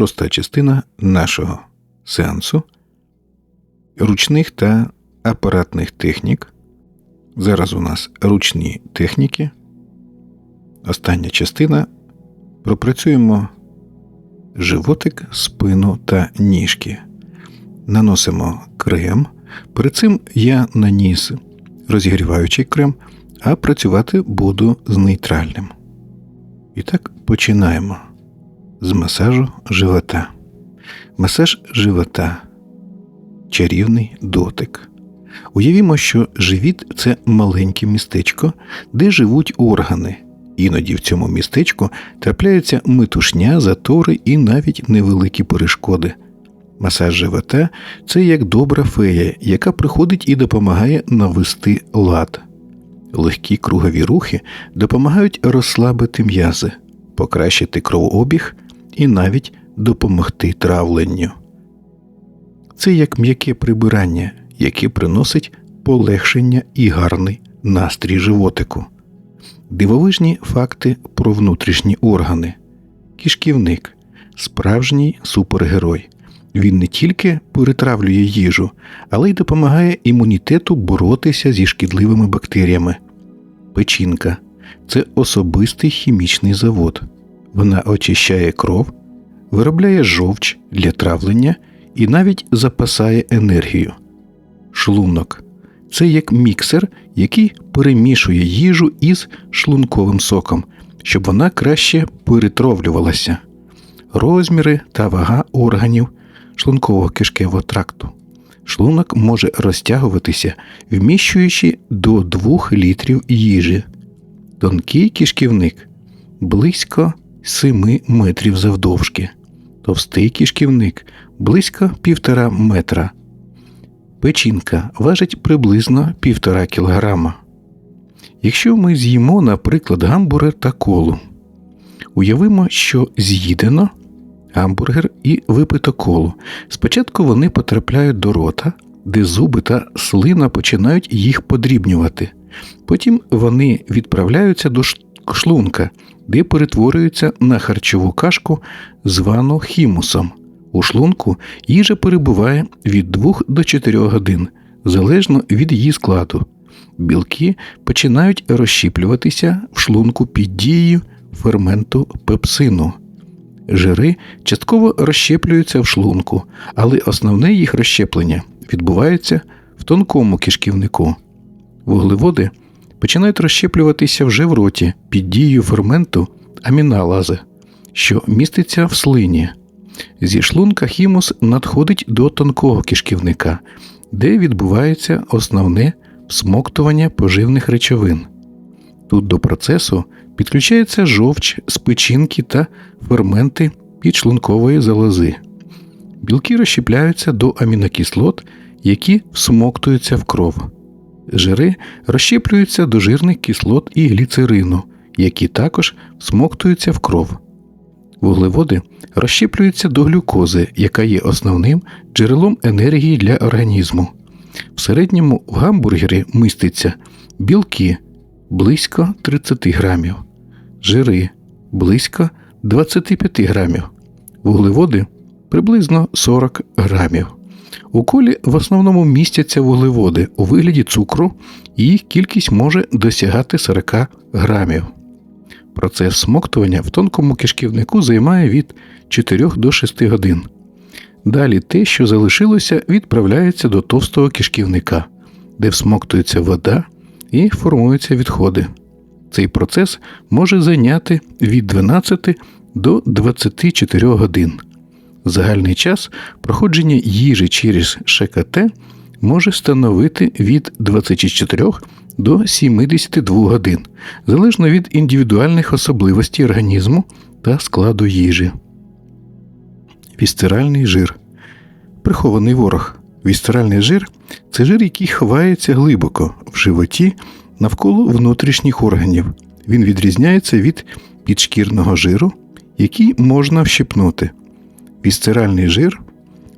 шоста частина нашого сеансу ручних та апаратних технік. Зараз у нас ручні техніки. Остання частина. Пропрацюємо животик, спину та ніжки. Наносимо крем. Перед цим я наніс розігріваючий крем, а працювати буду з нейтральним. І так починаємо з масажу живота. Масаж живота. Чарівний дотик. Уявімо, що живіт це маленьке містечко, де живуть органи. Іноді в цьому містечку трапляються метушня, затори і навіть невеликі перешкоди. Масаж живота це як добра фея, яка приходить і допомагає навести лад. Легкі кругові рухи допомагають розслабити м'язи, покращити кровообіг і навіть допомогти травленню. Це як м'яке прибирання, яке приносить полегшення і гарний настрій животику. Дивовижні факти про внутрішні органи. Кішківник справжній супергерой. Він не тільки перетравлює їжу, але й допомагає імунітету боротися зі шкідливими бактеріями. Печінка це особистий хімічний завод. Вона очищає кров, виробляє жовч для травлення і навіть запасає енергію. Шлунок це як міксер, який перемішує їжу із шлунковим соком, щоб вона краще перетравлювалася. Розміри та вага органів шлункового кишкевого тракту. Шлунок може розтягуватися, вміщуючи до 2 літрів їжі. Тонкий кишківник близько 7 метрів завдовжки, товстий кишківник близько 1,5 метра. Печінка важить приблизно 1,5 кілограма. Якщо ми з'їмо, наприклад, гамбургер та колу, уявимо, що з'їдено гамбургер і випито колу. Спочатку вони потрапляють до рота, де зуби та слина починають їх подрібнювати. Потім вони відправляються до шлунка, де перетворюються на харчову кашку, звану хімусом. У шлунку їжа перебуває від 2 до 4 годин, залежно від її складу. Білки починають розщіплюватися в шлунку під дією ферменту пепсину. Жири частково розщеплюються в шлунку, але основне їх розщеплення відбувається в тонкому кишківнику. Вуглеводи починають розщеплюватися вже в роті під дією ферменту аміналази, що міститься в слині. Зі шлунка хімус надходить до тонкого кишківника, де відбувається основне всмоктування поживних речовин. Тут до процесу підключається жовч з печінки та ферменти підшлункової залози. Білки розщепляються до амінокислот, які всмоктуються в кров. Жири розщеплюються до жирних кислот і гліцерину, які також всмоктуються в кров. Вуглеводи розщеплюються до глюкози, яка є основним джерелом енергії для організму. В середньому в гамбургері міститься білки близько 30 грамів, жири близько 25 грамів, вуглеводи приблизно 40 грамів. У колі в основному містяться вуглеводи у вигляді цукру, їх кількість може досягати 40 грамів. Процес смоктування в тонкому кишківнику займає від 4 до 6 годин. Далі те, що залишилося, відправляється до товстого кишківника, де всмоктується вода і формуються відходи. Цей процес може зайняти від 12 до 24 годин. Загальний час проходження їжі через ШКТ може становити від 24 до 72 годин, залежно від індивідуальних особливостей організму та складу їжі. Вісцеральний жир. Прихований ворог. Вісцеральний жир це жир, який ховається глибоко в животі навколо внутрішніх органів. Він відрізняється від підшкірного жиру, який можна вщипнути. Вісцеральний жир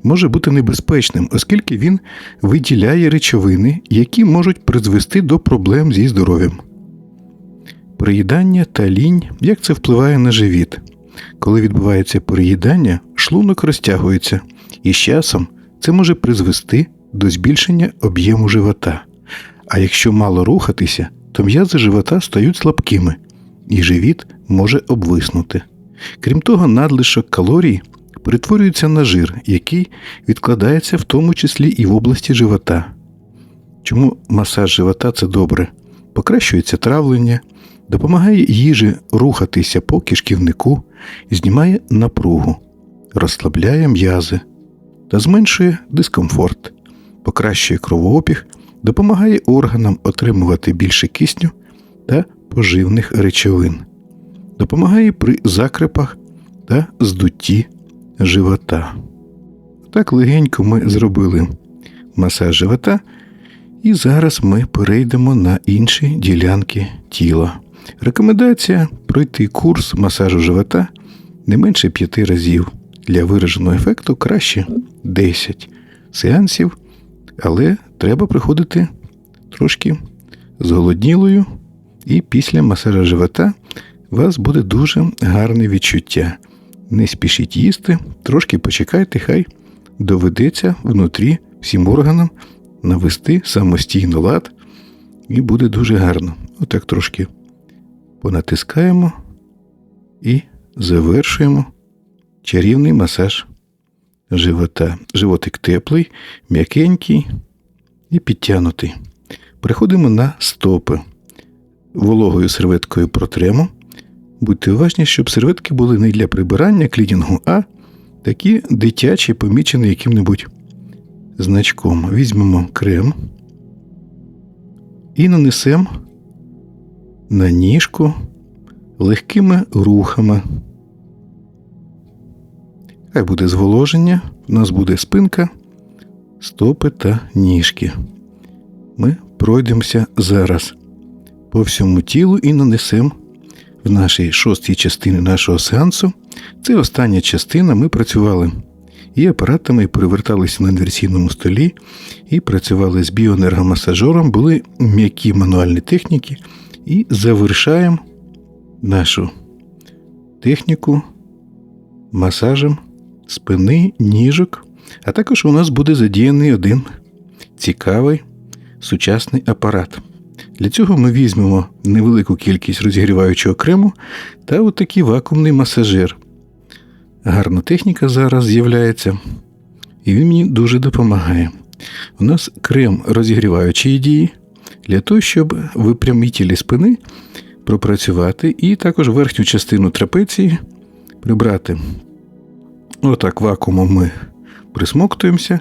може бути небезпечним, оскільки він виділяє речовини, які можуть призвести до проблем зі здоров'ям. Приїдання та лінь, як це впливає на живіт. Коли відбувається переїдання, шлунок розтягується, і з часом це може призвести до збільшення об'єму живота. А якщо мало рухатися, то м'язи живота стають слабкими, і живіт може обвиснути. Крім того, надлишок калорій перетворюється на жир, який відкладається в тому числі і в області живота. Чому масаж живота це добре? Покращується травлення, допомагає їжі рухатися по кишківнику, знімає напругу, розслабляє м'язи та зменшує дискомфорт, покращує кровообіг, допомагає органам отримувати більше кисню та поживних речовин, допомагає при закрепах та здутті живота. Так легенько ми зробили масаж живота, і зараз ми перейдемо на інші ділянки тіла. Рекомендація пройти курс масажу живота не менше 5 разів. Для вираженого ефекту краще 10 сеансів, але треба приходити трошки зголоднілою, і після масажу живота у вас буде дуже гарне відчуття. Не спішіть їсти, трошки почекайте, хай доведеться внутрі всім органам навести самостійно лад, і буде дуже гарно. Отак трошки понатискаємо і завершуємо чарівний масаж живота. Животик теплий, м'якенький і підтягнутий. Переходимо на стопи. Вологою серветкою протремо. Будьте уважні, щоб серветки були не для прибирання клінінгу, а такі дитячі, помічені яким-небудь значком. Візьмемо крем і нанесемо на ніжку легкими рухами. Хай буде зволоження, у нас буде спинка, стопи та ніжки. Ми пройдемося зараз по всьому тілу і нанесемо в нашій шостій частині нашого сеансу. Це остання частина. Ми працювали і апаратами, і переверталися на інверсійному столі, і працювали з біоенергомасажером, були м'які мануальні техніки, і завершаємо нашу техніку масажем спини, ніжок. А також у нас буде задіяний один цікавий сучасний апарат. Для цього ми візьмемо невелику кількість розігріваючого крему та отакий вакуумний масажер. Гарна техніка зараз з'являється, і він мені дуже допомагає. У нас крем розігріваючої дії для того, щоб випрямителі спини пропрацювати, і також верхню частину трапеції прибрати. Отак вакуумом ми присмоктуємося,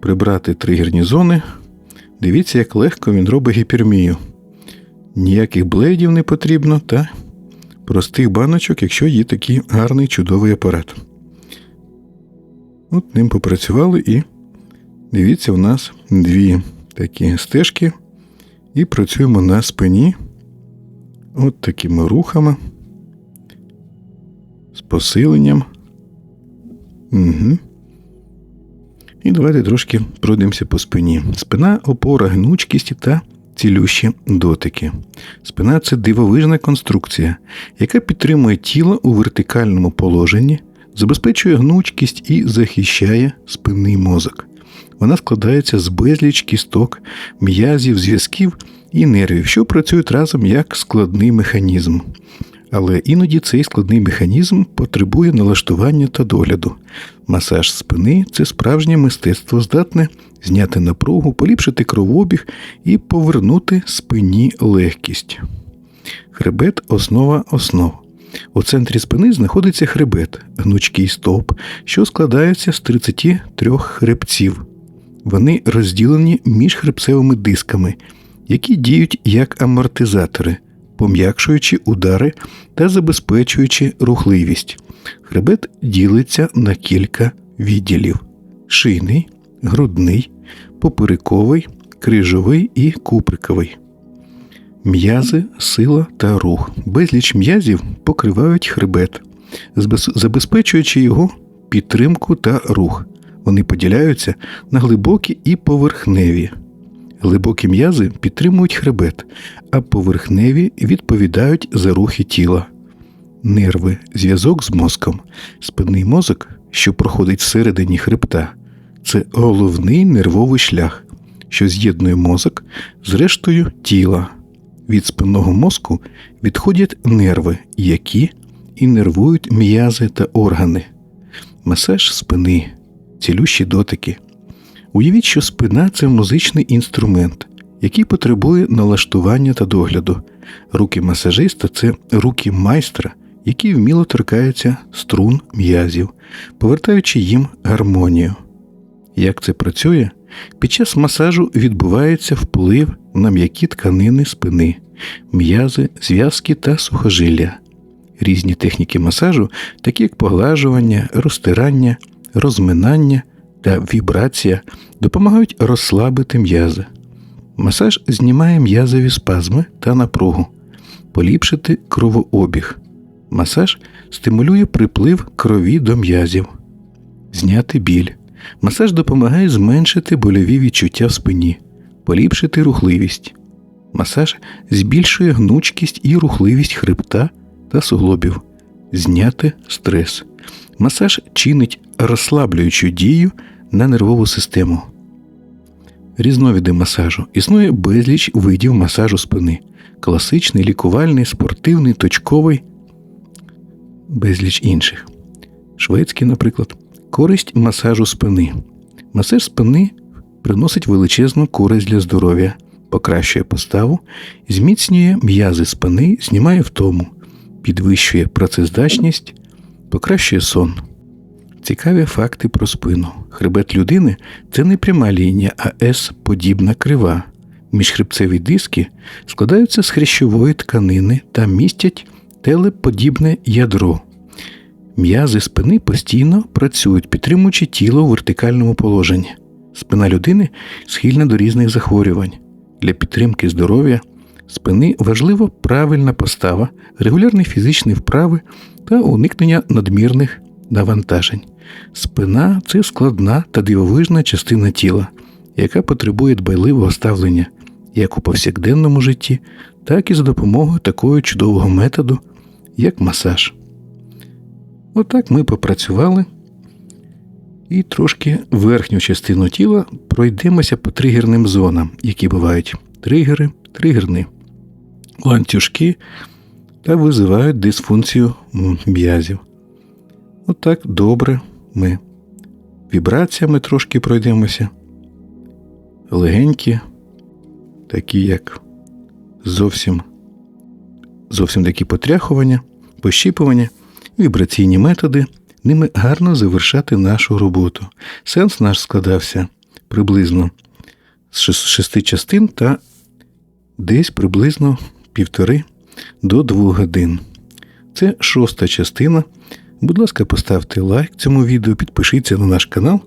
прибрати тригерні зони. Дивіться, як легко він робить гіпермію. Ніяких блейдів не потрібно та простих баночок, якщо є такий гарний чудовий апарат. От ним попрацювали і дивіться, у нас дві такі стежки. І працюємо на спині от такими рухами, з посиленням. Угу. І давайте трошки пройдемося по спині. Спина, опора, гнучкість та цілющі дотики. Спина це дивовижна конструкція, яка підтримує тіло у вертикальному положенні, забезпечує гнучкість і захищає спинний мозок. Вона складається з безліч кісток, м'язів, зв'язків і нервів, що працюють разом як складний механізм. Але іноді цей складний механізм потребує налаштування та догляду. Масаж спини це справжнє мистецтво, здатне зняти напругу, поліпшити кровообіг і повернути спині легкість. Хребет основа основ. У центрі спини знаходиться хребет, гнучкий стовп, що складається з 33 хребців. Вони розділені між хребцевими дисками, які діють як амортизатори пом'якшуючи удари та забезпечуючи рухливість. Хребет ділиться на кілька відділів: шийний, грудний, поперековий, крижовий і куприковий. М'язи, сила та рух. Безліч м'язів покривають хребет, забезпечуючи його підтримку та рух. Вони поділяються на глибокі і поверхневі. Глибокі м'язи підтримують хребет, а поверхневі відповідають за рухи тіла. нерви, зв'язок з мозком. Спинний мозок, що проходить всередині хребта, це головний нервовий шлях, що з'єднує мозок з рештою тіла. Від спинного мозку відходять нерви, які іннервують м'язи та органи, масаж спини, цілющі дотики. Уявіть, що спина це музичний інструмент, який потребує налаштування та догляду. Руки масажиста це руки майстра, які вміло торкаються струн м'язів, повертаючи їм гармонію. Як це працює? Під час масажу відбувається вплив на м'які тканини спини, м'язи, зв'язки та сухожилля. Різні техніки масажу, такі як поглажування, розтирання, розминання та вібрація, допомагають розслабити м'язи. Масаж знімає м'язові спазми та напругу, поліпшити кровообіг. Масаж стимулює приплив крові до м'язів, зняти біль. Масаж допомагає зменшити больові відчуття в спині, поліпшити рухливість. Масаж збільшує гнучкість і рухливість хребта та суглобів, зняти стрес. Масаж чинить розслаблюючу дію на нервову систему. Різновиди масажу існує безліч видів масажу спини: класичний, лікувальний, спортивний, точковий, безліч інших. Шведський, наприклад, користь масажу спини. Масаж спини приносить величезну користь для здоров'я, покращує поставу, зміцнює м'язи спини, знімає втому, підвищує працездатність, покращує сон. Цікаві факти про спину. Хребет людини це не пряма лінія, а С-подібна крива. Міжхребцеві диски складаються з хрящової тканини та містять телеподібне ядро. М'язи спини постійно працюють, підтримуючи тіло у вертикальному положенні. Спина людини схильна до різних захворювань. Для підтримки здоров'я спини важлива правильна постава, регулярні фізичні вправи та уникнення надмірних навантажень. Спина це складна та дивовижна частина тіла, яка потребує дбайливого ставлення як у повсякденному житті, так і за допомогою такого чудового методу, як масаж. Отак ми попрацювали і трошки верхню частину тіла пройдемося по тригерним зонам, які бувають тригери, тригерні ланцюжки та визивають дисфункцію м'язів. Отак добре ми вібраціями трошки пройдемося. Легенькі, такі як зовсім зовсім такі потряхування, пощіпування, вібраційні методи, ними гарно завершати нашу роботу. Сенс наш складався приблизно з шести частин та десь приблизно півтори до двох годин. Це шоста частина. Будь ласка, поставте лайк цьому відео, підпишіться на наш канал.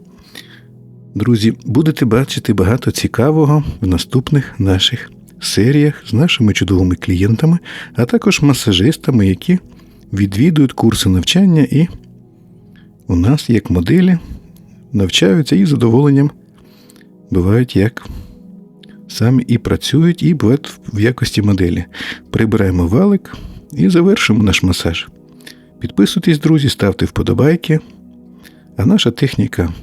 Друзі, будете бачити багато цікавого в наступних наших серіях з нашими чудовими клієнтами, а також масажистами, які відвідують курси навчання і у нас як моделі навчаються і з задоволенням бувають як самі і працюють, і бувають в якості моделі. Прибираємо валик і завершимо наш масаж. Підписуйтесь, друзі, ставте вподобайки. А наша техніка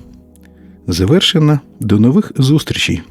завершена. До нових зустрічей!